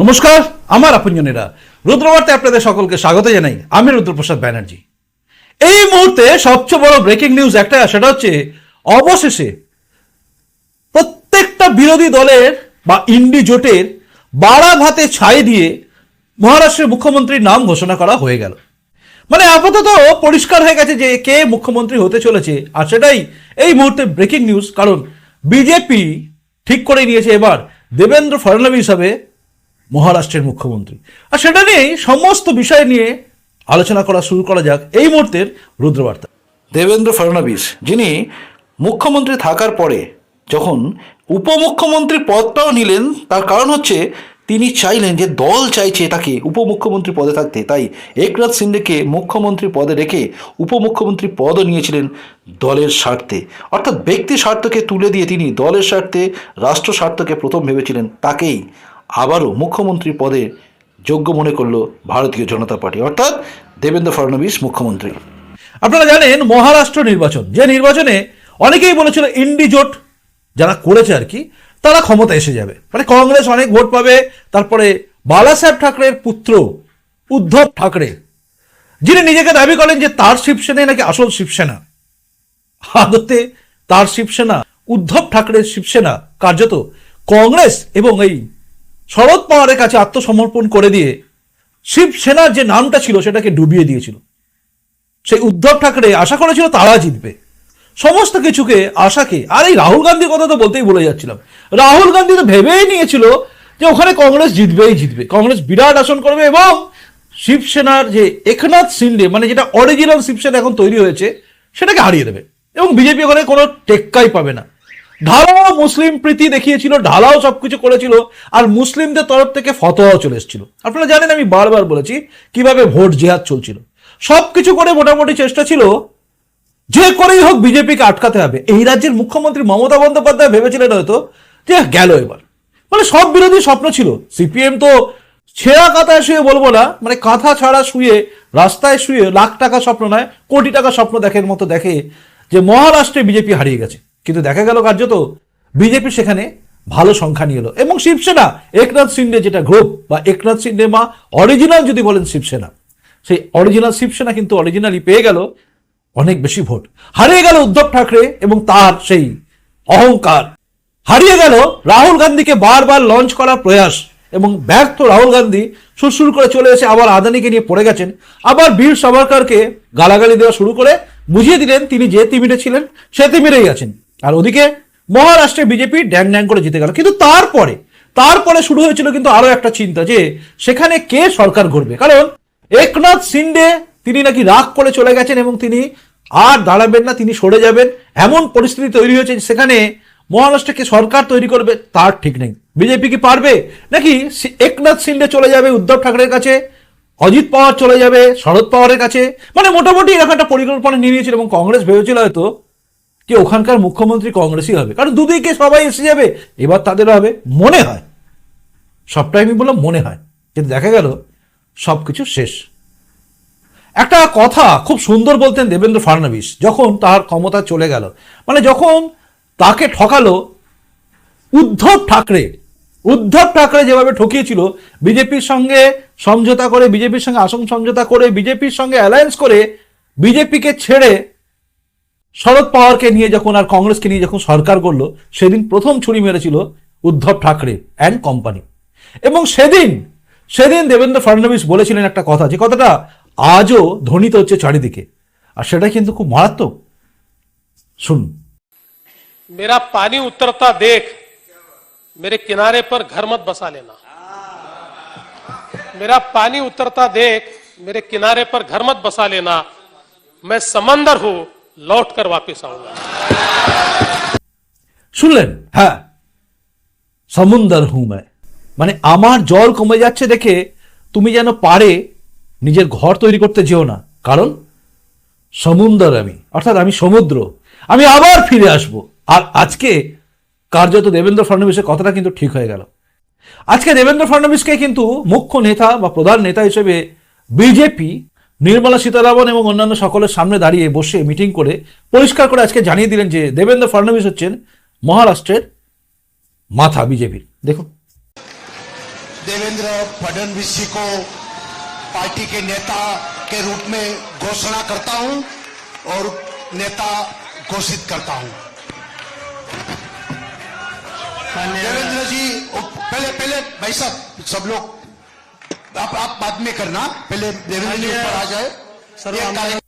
নমস্কার, আমার আপনজনেরা রুদ্রবার্তে আপনাদের সকলকে স্বাগত জানাই। আমি রুদ্রপ্রসাদ ব্যানার্জি। এই মুহূর্তে সবচেয়ে বড় ব্রেকিং নিউজ একটা, সেটা হচ্ছে অবশেষে প্রত্যেকটা বিরোধী দলের বা ইন্ডি জোটের বাড়াভাতে ছাই দিয়ে মহারাষ্ট্রের মুখ্যমন্ত্রীর নাম ঘোষণা করা হয়ে গেল। মানে আপাতত পরিষ্কার হয়ে গেছে যে কে মুখ্যমন্ত্রী হতে চলেছে, আর সেটাই এই মুহূর্তে ব্রেকিং নিউজ কারণ বিজেপি ঠিক করে নিয়েছে এবার। দেবেন্দ্র ফডনবিস হবে মহারাষ্ট্রের মুখ্যমন্ত্রী। আর সেটা নিয়েই সমস্ত বিষয় নিয়ে আলোচনা করা শুরু করা যাক এই মুহূর্তের রুদ্রবার্তা। দেবেন্দ্র ফডনবিস, যিনি মুখ্যমন্ত্রী থাকার পরে যখন উপমুখ্যমন্ত্রী পদটাও নিলেন, তার কারণ হচ্ছে তিনি চাইলেন যে দল চাইছে তাকে উপমুখ্যমন্ত্রী পদে থাকতে। তাই একনাথ সিন্ডেকে মুখ্যমন্ত্রী পদে রেখে উপমুখ্যমন্ত্রী পদও নিয়েছিলেন দলের স্বার্থে। অর্থাৎ ব্যক্তি স্বার্থকে তুলে দিয়ে তিনি দলের স্বার্থে, রাষ্ট্র স্বার্থকে প্রথম ভেবেছিলেন তাকেই। আবারও মুখ্যমন্ত্রী পদে যোগ্য মনে করল ভারতীয় জনতা পার্টি। অর্থাৎ দেবেন্দ্র ফডনবিস মুখ্যমন্ত্রী। আপনারা জানেন, মহারাষ্ট্র নির্বাচন, যে নির্বাচনে অনেকেই বলেছিল ইন্ডি জোট যারা করেছে আর কি, তারা ক্ষমতা এসে যাবে। মানে কংগ্রেস অনেক ভোট পাবে, তারপরে বালাসাহেব ঠাকরের পুত্র উদ্ধব ঠাকরে, যিনি নিজেকে দাবি করেন যে তার শিবসেনাই নাকি আসল শিবসেনা। আদতে তার শিবসেনা, উদ্ধব ঠাকরের শিবসেনা, কার্যত কংগ্রেস এবং এই শরদ পাওয়ারের কাছে আত্মসমর্পণ করে দিয়ে শিবসেনার যে নামটা ছিল সেটাকে ডুবিয়ে দিয়েছিল। সেই উদ্ধব ঠাকরে আশা করেছিল তারা জিতবে। সমস্ত কিছুকে, আশাকে, আর এই রাহুল গান্ধীর কথা তো বলতেই ভুলে যাচ্ছিলাম। রাহুল গান্ধী তো ভেবেই নিয়েছিল যে ওখানে কংগ্রেস জিতবেই জিতবে। কংগ্রেস বিরাট আসন করবে এবং শিবসেনার যে একনাথ সিন্ডে মানে যেটা অরিজিনাল শিবসেনা এখন তৈরি হয়েছে, সেটাকে হারিয়ে দেবে। এবং বিজেপি ওখানে কোনো টেক্কাই পাবে না। ঢালাও মুসলিম প্রীতি দেখিয়েছিল, ঢালাও সবকিছু করেছিল, আর মুসলিমদের তরফ থেকে ফতোয়াও চলে এসেছিল। আপনারা জানেন আমি বারবার বলেছি, কীভাবে ভোট জেহাদ চলছিল। সবকিছু করে মোটামুটি চেষ্টা ছিল, যে করেই হোক বিজেপিকে আটকাতে হবে। এই রাজ্যের মুখ্যমন্ত্রী মমতা বন্দ্যোপাধ্যায় ভেবেছিলেন হয়তো যে, গেল এবার। মানে সব বিরোধী স্বপ্ন ছিল। সিপিএম তো ছেঁড়া কাঁথায় শুয়ে বলব না মানে কাঁথা ছাড়া শুয়ে, রাস্তায় শুয়ে লাখ টাকা স্বপ্ন নয়, কোটি টাকা স্বপ্ন দেখের মতো দেখে যে মহারাষ্ট্রে বিজেপি হারিয়ে গেছে। কিন্তু দেখা গেল কার্যত বিজেপি সেখানে ভালো সংখ্যা নিয়ে এলো। এবং শিবসেনা, একনাথ সিন্ডে যেটা গ্রুপ বা একনাথ সিন্ডে মা অরিজিনাল যদি বলেন শিবসেনা, সেই অরিজিনাল শিবসেনা কিন্তু অরিজিনালি পেয়ে গেল অনেক বেশি ভোট। হারিয়ে গেল উদ্ধব ঠাকরে এবং তার সেই অহংকার। হারিয়ে গেল রাহুল গান্ধীকে বারবার লঞ্চ করার প্রয়াস এবং ব্যর্থ রাহুল গান্ধী সুরসুর করে চলে এসে আবার আদানিকে নিয়ে পড়ে গেছেন। আবার বীর সাভারকারকে গালাগালি দেওয়া শুরু করে বুঝিয়ে দিলেন তিনি যে তিমিরে ছিলেন, সে তিমিরেই আছেন। আর ওদিকে মহারাষ্ট্রে বিজেপি ড্যাং ড্যাং করে জিতে গেল। কিন্তু তারপরে তারপরে শুরু হয়েছিল কিন্তু আরও একটা চিন্তা যে সেখানে কে সরকার গড়বে কারণ একনাথ সিন্ডে তিনি নাকি রাগ করে চলে গেছেন এবং তিনি আর দাঁড়াবেন না, তিনি সরে যাবেন। এমন পরিস্থিতি তৈরি হয়েছে সেখানে মহারাষ্ট্রকে সরকার তৈরি করবে তার ঠিক নেই। বিজেপি কি পারবে? নাকি একনাথ সিন্ডে চলে যাবে, উদ্ধব ঠাকরের কাছে, অজিত পাওয়ার চলে যাবে শরদ পাওয়ারের কাছে? মানে মোটামুটি এরকম একটা পরিকল্পনা নিয়ে নিয়েছিল এবং কংগ্রেস ভেবেছিল হয়তো যে ওখানকার মুখ্যমন্ত্রী কংগ্রেসই হবে। কারণ দুদিকে সবাই এসে যাবে, এবার তাদের হবে। মনে হয়, সবটাই আমি বললাম মনে হয়। কিন্তু দেখা গেল সব কিছু শেষ। একটা কথা খুব সুন্দর বলতেন দেবেন্দ্র ফাডনবিস যখন তার ক্ষমতা চলে গেল। মানে যখন তাকে ঠকালো, উদ্ধব ঠাকরে উদ্ধব ঠাকরে যেভাবে ঠকিয়েছিল, বিজেপির সঙ্গে সমঝোতা করে, বিজেপির সঙ্গে আসন সমঝোতা করে, বিজেপির সঙ্গে অ্যালায়েন্স করে, বিজেপিকে ছেড়ে শরদ পাওয়ারকে নিয়ে যখন আর কংগ্রেসকে নিয়ে যখন সরকার করলো সেদিন প্রথম ছুরি মেরেছিল উদ্ধব ঠাকরে অ্যান্ড কোম্পানি এবং সেদিন সেদিন দেবেন্দ্র ফডনবিস বলেছিলেন একটা কথা যে কথাটা আজও ধ্বনিত হচ্ছে চারিদিকে আর সেটা কিন্তু খুব মারাত্মক শুনুন मेरा पानी उतरता देख मेरे किनारे पर घर मत बसा लेना मेरा पानी उतरता देख मेरे किनारे पर घर मत बसा लेना मैं समंदर हूं लौट कर वापिस आऊंगा শুনলেন হ্যাঁ সমুন্দর হুমায় মানে আমার জল কমে যাচ্ছে দেখে তুমি যেন পারে নিজের ঘর তৈরি করতে যেও না কারণ সমুন্দর আমি অর্থাৎ আমি সমুদ্র আমি আবার ফিরে আসব আর আজকে কার্যত দেবেন্দ্র ফডনবিসের কথাটা কিন্তু ঠিক হয়ে গেল আজকে দেবেন্দ্র ফডনবিসকে কিন্তু মুখ্য নেতা বা প্রধান নেতা হিসেবে বিজেপি নির্মলা সীতারামন এবং অন্যান্য সকলের সামনে দাঁড়িয়ে বসে মিটিং করে পরিষ্কার করে আজকে জানিয়ে দিলেন যে দেবেন্দ্র ফডনবিস হচ্ছেন মহারাষ্ট্রের মাথা বিজেপির দেখুন देवेंद्र फडणवीस जी को पार्टी के नेता के रूप में घोषणा करता हूं और नेता घोषित करता हूं देवेंद्र जी ओ, पहले पहले भाई साहब सब लोग आप आप बाद में करना पहले देवेंद्र जी ऊपर आ जाए ये कार्य-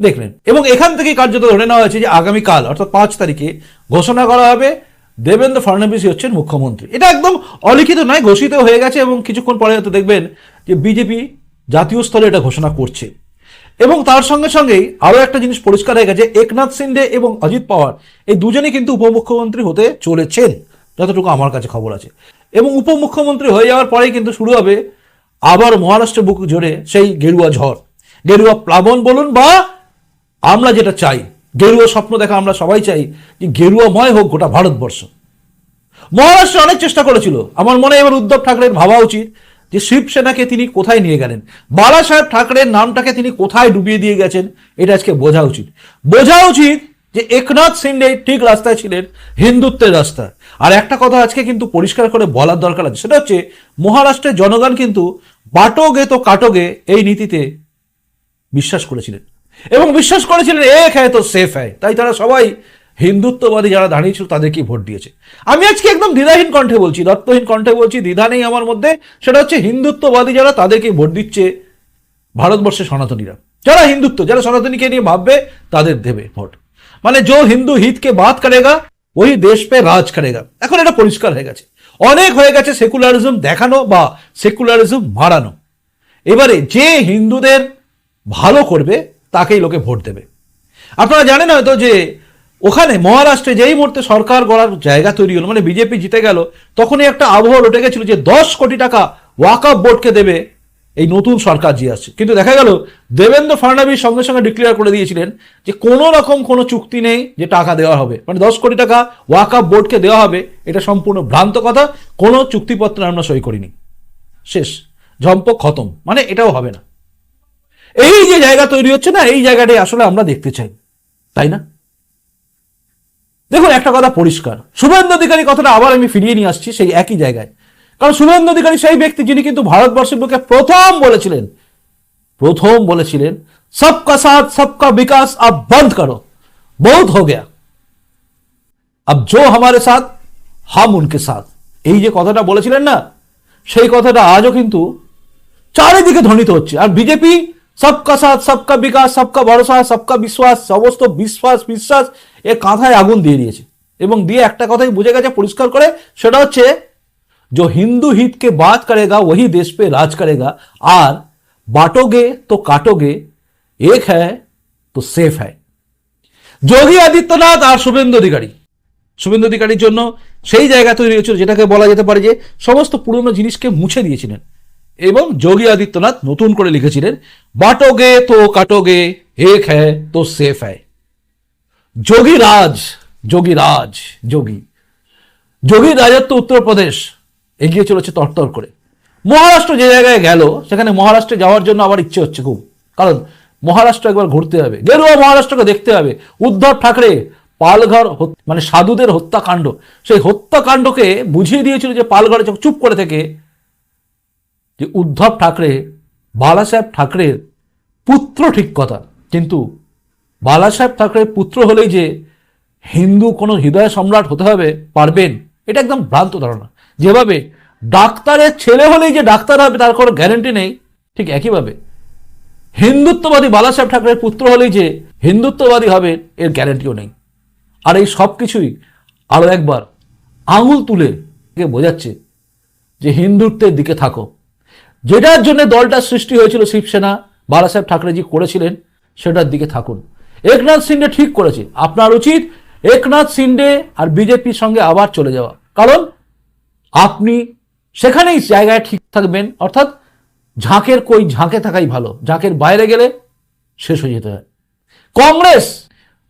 দেখলেন এবং এখান থেকে কার্যত ধরে নেওয়া হয়েছে যে আগামীকাল অর্থাৎ পাঁচ তারিখে ঘোষণা করা হবে দেবেন্দ্র ফডণবীস হচ্ছেন মুখ্যমন্ত্রী এটা একদম অলিখিত নয় ঘোষিত হয়ে গেছে এবং কিছুক্ষণ পরে হয়তো দেখবেন যে বিজেপি জাতীয় স্তরে এটা ঘোষণা করছে এবং তার সঙ্গে সঙ্গেই আরও একটা জিনিস পরিষ্কার হয়ে গেছে একনাথ সিন্ডে এবং অজিত পাওয়ার এই দুজনেই কিন্তু উপমুখ্যমন্ত্রী হতে চলেছেন যতটুকু আমার কাছে খবর আছে এবং উপমুখ্যমন্ত্রী হয়ে যাওয়ার পরেই কিন্তু শুরু হবে আবার মহারাষ্ট্র বুক জুড়ে সেই গেরুয়া ঝড়। গেরুয়া প্লাবন বলুন বা আমরা যেটা চাই, গেরুয়া স্বপ্ন দেখা আমরা সবাই চাই যে গেরুয়াময় হোক গোটা ভারতবর্ষ। মহারাষ্ট্র অনেক চেষ্টা করেছিল। আমার মনে হয় এবার উদ্ধব ঠাকরের ভাবা উচিত যে শিবসেনাকে তিনি কোথায় নিয়ে গেলেন, বালা সাহেব ঠাকরের নামটাকে তিনি কোথায় ডুবিয়ে দিয়ে গেছেন, এটা আজকে বোঝা উচিত। বোঝা উচিত যে একনাথ সিন্ডে ঠিক রাস্তায় ছিলেন, হিন্দুত্বের রাস্তা আর একটা কথা আজকে কিন্তু পরিষ্কার করে বলার দরকার আছে, সেটা হচ্ছে মহারাষ্ট্রের জনগণ কিন্তু বাটোগে তো কাটোগে এই নীতিতে বিশ্বাস করেছিলেন। এবং বিশ্বাস করেছিলেন এক হ্যায় তো সেফ হ্যায় তাই তারা সবাই হিন্দুত্ববাদী যারা দাঁড়িয়েছিল তাদেরকেই ভোট দিয়েছে। আমি আজকে একদম দ্বিধাহীন কণ্ঠে বলছি দত্তহীন কণ্ঠে বলছি, দ্বিধা নেই আমার মধ্যে, সেটা হচ্ছে হিন্দুত্ববাদী যারা তাদেরকেই ভোট দিচ্ছে ভারতবর্ষের সনাতনীরা। যারা হিন্দুত্ব, যারা সনাতনীকে নিয়ে ভাববে, তাদের দেবে ভোট। মানে जो হিন্দু হিতকে বাদ করেগা ওই দেশ পে রাজ করেগা। এখন এটা পরিষ্কার হয়ে গেছে। অনেক হয়ে গেছে সেকুলারিজম দেখানো বা সেকুলারিজম মারানো। এবারে যে হিন্দুদের ভালো করবে, তাকেই লোকে ভোট দেবে। আপনারা জানেন হয়তো যে ওখানে মহারাষ্ট্রে যেই মুহূর্তে সরকার গড়ার জায়গা তৈরি হলো মানে বিজেপি জিতে গেল, তখনই একটা আবহাওয়া উঠে গেছিল যে দশ কোটি টাকা ওয়াকআপ বোর্ডকে দেবে এই নতুন সরকার যে আসছে কিন্তু দেখা গেল, দেবেন্দ্র ফাডনাবিস সঙ্গে সঙ্গে ডিক্লেয়ার করে দিয়েছিলেন যে কোনো রকম কোনো চুক্তি নেই যে টাকা দেওয়া হবে। মানে দশ কোটি টাকা ওয়াকআপ বোর্ডকে দেওয়া হবে, এটা সম্পূর্ণ ভ্রান্ত কথা, কোনো চুক্তিপত্রে আমরা সই করিনি। শেষ। ঝম্প খতম। মানে এটাও হবে না। এই যে জায়গা তৈরি হচ্ছে না, এই জায়গাটাই আসলে আমরা দেখতে চাই। তাই না? দেখুন, একটা কথা পরিষ্কার। শুভেন্দু অধিকারী কথাটা আবার আমি ফিরিয়ে নিয়ে আসছি সেই একই জায়গায়। কারণ শুভেন্দু অধিকারী সেই ব্যক্তি যিনি কিন্তু ভারতবর্ষের বুকে প্রথম বলেছিলেন। প্রথম বলেছিলেন, সবকা সাথ, সবকা বিকাশ, আপ বন্ধ করো। বহুত হো গেয়া। আপ জো হামারে সাথ, হাম উনকে সাথ। এই যে কথাটা বলেছিলেন না, সেই কথাটা আজও কিন্তু চারিদিকে ধ্বনিত হচ্ছে। আর বিজেপি, সবকা সাথ, সবকা বিকাশ, সবকা ভরসা, সবকা বিশ্বাস, সমস্ত বিশ্বাস বিশ্বাস এ কাঁথায় আগুন দিয়ে দিয়েছে। এবং দিয়ে একটা কথাই বুঝে গেছে, পরিষ্কার করে, সেটা হচ্ছে जो हिंदू हित के बात करेगा वही देश पे राज करेगा আর বাটোগে তো কাটোগে এক হ্যায় তো সেফ হ্যায় যোগী আদিত্যনাথ আর শুভেন্দু অধিকারী শুভেন্দু অধিকারীর জন্য সেই জায়গা তৈরি হয়েছিল যেটাকে বলা যেতে পারে যে সমস্ত পুরনো জিনিসকে মুছে দিয়েছিলেন এবং যোগী আদিত্যনাথ নতুন করে লিখেছিলেন বাটোগে তো কাটোগে এক হ্যায় তো সেফ হ্যায় যোগী রাজ যোগী রাজ যোগী যোগীর রাজত্ব উত্তরপ্রদেশ এগিয়ে চলেছে তরতর করে। মহারাষ্ট্র যে জায়গায় গেল, সেখানে মহারাষ্ট্রে যাওয়ার জন্য আবার ইচ্ছে হচ্ছে খুব। কারণ মহারাষ্ট্র একবার ঘুরতে হবে। গেরুয়া মহারাষ্ট্রকে দেখতে হবে। উদ্ধব ঠাকরে পালঘর মানে সাধুদের হত্যাকাণ্ড। সেই হত্যাকাণ্ডকে বুঝিয়ে দিয়েছিল যে পালঘরে চুপ করে থেকে, যে উদ্ধব ঠাকরে, বালাসাহেব ঠাকরের পুত্র ঠিক কথা। কিন্তু বালাসাহেব ঠাকরের পুত্র হলেই যে হিন্দু কোনো হৃদয় সম্রাট হতে হবে, পারবেন, এটা একদম ভ্রান্ত ধারণা। যেভাবে ডাক্তারের ছেলে হলেই যে ডাক্তার হবে, তার কোনো গ্যারেন্টি নেই। ঠিক একইভাবে, হিন্দুত্ববাদী বালাসাহেব ঠাকুরের পুত্র হলেই যে হিন্দুত্ববাদী হবে, এর গ্যারেন্টিও নেই। আর এই সব কিছুই আরও একবার আঙুল তুলে বোঝাচ্ছে যে হিন্দুত্বের দিকে থাকো। যেটার জন্য দলটা সৃষ্টি হয়েছিল শিবসেনা, বালাসাহেব ঠাকরেজি করেছিলেন, সেটার দিকে থাকুন। একনাথ সিন্ডে ঠিক করেছে। আপনার উচিত একনাথ সিন্ডে আর বিজেপির সঙ্গে আবার চলে যাওয়া। কারণ আপনি সেখানেই জায়গায় ঠিক থাকবেন, অর্থাৎ ঝাঁকের কই ঝাঁকে থাকাই ভালো। ঝাঁকের বাইরে গেলে শেষ হয়ে যেতে হয়। কংগ্রেস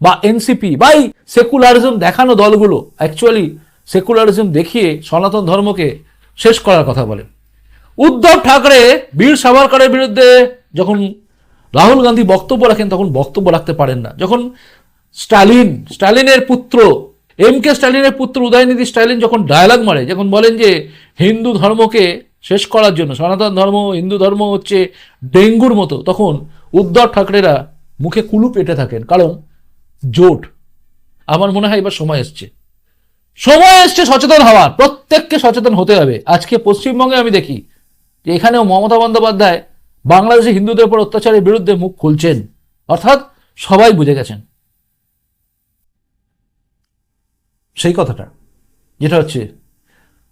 বা এনসিপি বা এই সেকুলারিজম দেখানো দলগুলো অ্যাকচুয়ালি সেকুলারিজম দেখিয়ে সনাতন ধর্মকে শেষ করার কথা বলে। উদ্ধব ঠাকরে, বীর সাভারকরের বিরুদ্ধে যখন রাহুল গান্ধী বক্তব্য রাখেন, তখন বক্তব্য রাখতে পারেন না। যখন স্টালিন, স্টালিনের পুত্র এম কে স্ট্যালিনের পুত্র উদয়নিধি স্ট্যালিন যখন ডায়ালগ মারে, যখন বলেন যে হিন্দু ধর্মকে শেষ করার জন্য, সনাতন ধর্ম, হিন্দু ধর্ম হচ্ছে ডেঙ্গুর মতো, তখন উদ্ধব ঠাকরেরা মুখে কুলু পেটে থাকেন। কারণ জোট। আমার মনে হয় এবার সময় এসছে। সময় এসছে সচেতন হওয়ার। প্রত্যেককে সচেতন হতে হবে। আজকে পশ্চিমবঙ্গে আমি দেখি যে এখানেও মমতা বন্দ্যোপাধ্যায় বাংলাদেশে হিন্দুদের উপর অত্যাচারের বিরুদ্ধে মুখ খুলছেন। অর্থাৎ সবাই বুঝে গেছেন। সেই কথাটা যেটা হচ্ছে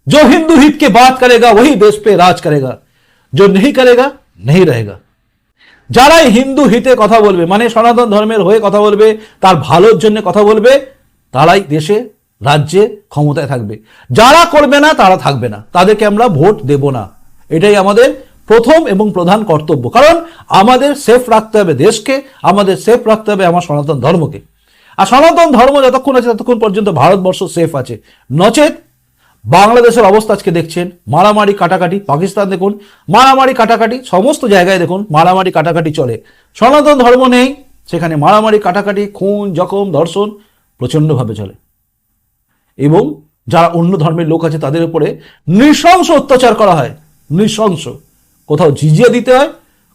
जो हिंदू हित के बात करेगा वही देश पे राज करेगा जो नहीं करेगा नहीं रहेगा যারাই হিন্দু হিতে কথা বলবে মানে সনাতন ধর্মের হয়ে কথা বলবে তার ভালোর জন্য কথা বলবে তারাই দেশে রাজ্যে ক্ষমতায় থাকবে যারা করবে না তারা থাকবে না তাদেরকে আমরা ভোট দেব না এটাই আমাদের প্রথম এবং প্রধান কর্তব্য কারণ আমাদের সেফ রাখতে হবে দেশকে আমাদের সেফ রাখতে হবে আমার সনাতন ধর্মকে আর সনাতন ধর্ম যতক্ষণ আছে ততক্ষণ পর্যন্ত ভারতবর্ষ সেফ আছে। নচেত বাংলাদেশের অবস্থা আজকে দেখছেন, মারামারি, কাটাকাটি, পাকিস্তান দেখুন, মারামারি, কাটাকাটি, সমস্ত জায়গায় দেখুন, মারামারি, কাটাকাটি চলে। সনাতন ধর্ম নেই, সেখানে মারামারি, কাটাকাটি, খুন, জখম, ধর্ষণ প্রচণ্ডভাবে চলে। এবং যারা অন্য ধর্মের লোক আছে তাদের উপরে নৃশংস অত্যাচার করা হয়। নৃশংস। কোথাও জিজিয়া দিতে হয়,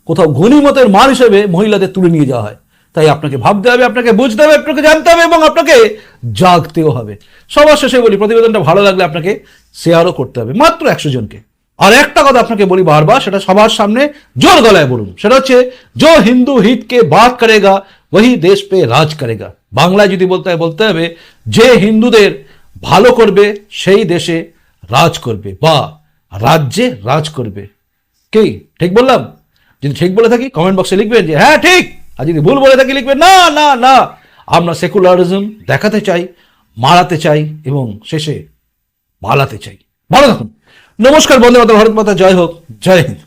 কোথাও গণিমতের মান হিসেবে মহিলাদের তুলে নিয়ে যাওয়া হয়। তাই আপনাকে ভাবতে হবে, আপনাকে বুঝতে হবে, আপনাকে জানতে হবে এবং আপনাকে জাগতেও হবে। সবার শেষে বলি, প্রতিবেদনটা ভালো লাগলে আপনাকে শেয়ারও করতে হবে, মাত্র একশো জনকে। আর একটা কথা আপনাকে বলি বারবার, সেটা সবার সামনে জোর গলায় বলুন, সেটা হচ্ছে, জো হিন্দু হিতকে বাদ করেগা ওই দেশ পে রাজ করেগা। বাংলায় যদি বলতে হয়, বলতে হবে, যে হিন্দুদের ভালো করবে, সেই দেশে রাজ করবে বা রাজ্যে রাজ করবে। কে? ঠিক বললাম? যদি ঠিক বলে থাকি কমেন্ট বক্সে লিখবেন যে হ্যাঁ ঠিক। আর যদি ভুল বলে থাকি লিখবে না না না। আমরা সেকুলারিজম দেখাতে চাই, মারাতে চাই এবং শেষে পালাতে চাই। ভালো থাকুন। নমস্কার বন্ধু মাতা ভারত মাতা, জয় হোক। জয় হিন্দ।